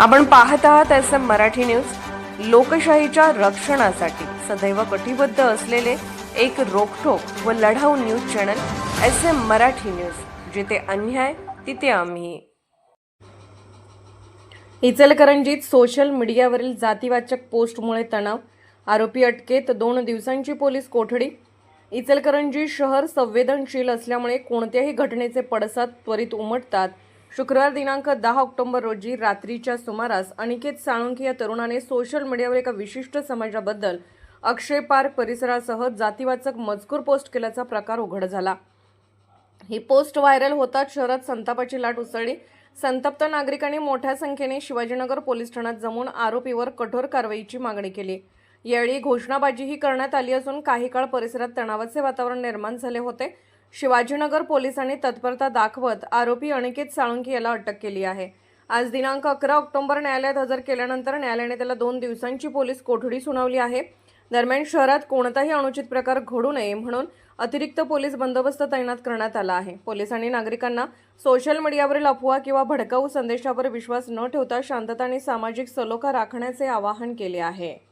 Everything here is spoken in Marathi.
आपण पाहत आहात एस एम मराठी न्यूज. लोकशाहीच्या रक्षणासाठी सदैव कटिबद्ध असलेले एक रोखोक व लढाऊ news channel S M Marathi news. जिथे अन्याय तिथे आम्ही. इचलकरंजीत सोशल मीडियावरील जातीवाचक पोस्टमुळे तणाव. आरोपी अटकेत दोन दिवसांची पोलीस कोठडी. इचलकरंजी शहर संवेदनशील असल्यामुळे कोणत्याही घटनेचे पडसाद त्वरित उमटतात. शुक्रवार दिनांक दहा ऑक्टोबर रोजी रात्रीच्या सुमारास अनिकेत साळुंखे या तरुणाने सोशल मीडियावर एका विशिष्ट समाजाबद्दल अक्षय पार्क परिसरासह जातीवाचक मजकूर पोस्ट केल्याचा प्रकार उघड झाला. ही पोस्ट व्हायरल होताच शहरात संतापाची लाट उसळली. संतप्त नागरिकांनी मोठ्या संख्येने शिवाजीनगर पोलीस ठाण्यात जमून आरोपीवर कठोर कारवाईची मागणी केली. यावेळी घोषणाबाजीही करण्यात आली असून काही काळ परिसरात तणावाचे वातावरण निर्माण झाले होते. शिवाजीनगर पोलिसांनी तत्परता दाखवत आरोपी अनिकेत साळुंकी याला अटक केली आहे. आज दिनांक अकरा ऑक्टोबर न्यायालयात हजर केल्यानंतर न्यायालयाने त्याला दोन दिवसांची पोलीस कोठडी सुनावली आहे. दरम्यान शहरात कोणताही अनुचित प्रकार घडू नये म्हणून अतिरिक्त पोलीस बंदोबस्त तैनात करण्यात आला आहे. पोलिसांनी नागरिकांना सोशल मीडियावरील अफवा किंवा भडकाऊ संदेशावर विश्वास न ठेवता शांतता आणि सामाजिक सलोखा राखण्याचे आवाहन केले आहे.